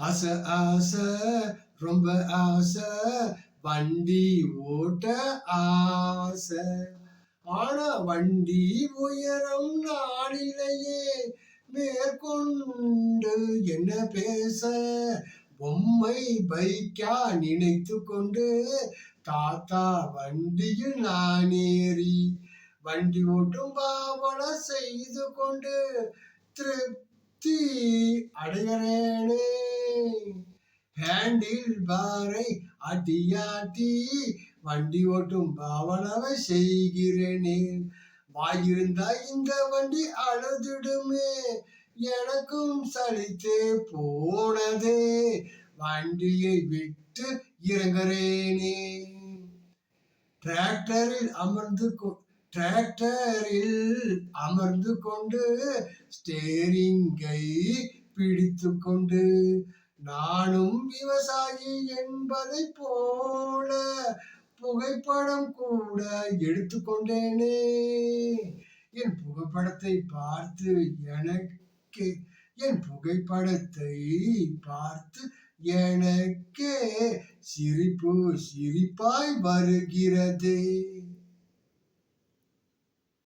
ஆசை ஆசை ரொம்ப ஆசை வண்டி ஓட்ட ஆசை. ஆனா வண்டி உயரம் நாளிலேயே மேற்கொண்டு என்ன பேச? பொம்மை பைக்கா நினைத்து கொண்டு தாத்தா வண்டியில் நான் ஏறி வண்டி ஓட்டும் பாவன செய்து கொண்டு திருப்தி அடைகிறேனே. ஹேண்டில் பாரை அட்டியாட்டி வண்டி ஓட்டும் பாவனாவை செய்கிறேனே. வாயிருந்தா இந்த வண்டி அழுதுடுமே. எனக்கும் சலித்தே போனதே. வண்டியை விட்டு இறங்குறேனே. டிராக்டரில் அமர்ந்து டிராக்டரில் அமர்ந்து கொண்டு ஸ்டேரிங்கை பிடித்து கொண்டு நானும் விவசாயி என்பதை போல புகைப்படம் கூட எடுத்துக்கொண்டேனே. என் புகைப்படத்தை பார்த்து எனக்கு என் புகைப்படத்தை பார்த்து எனக்கே சிரிப்பு சிரிப்பாய் வருகிறதே.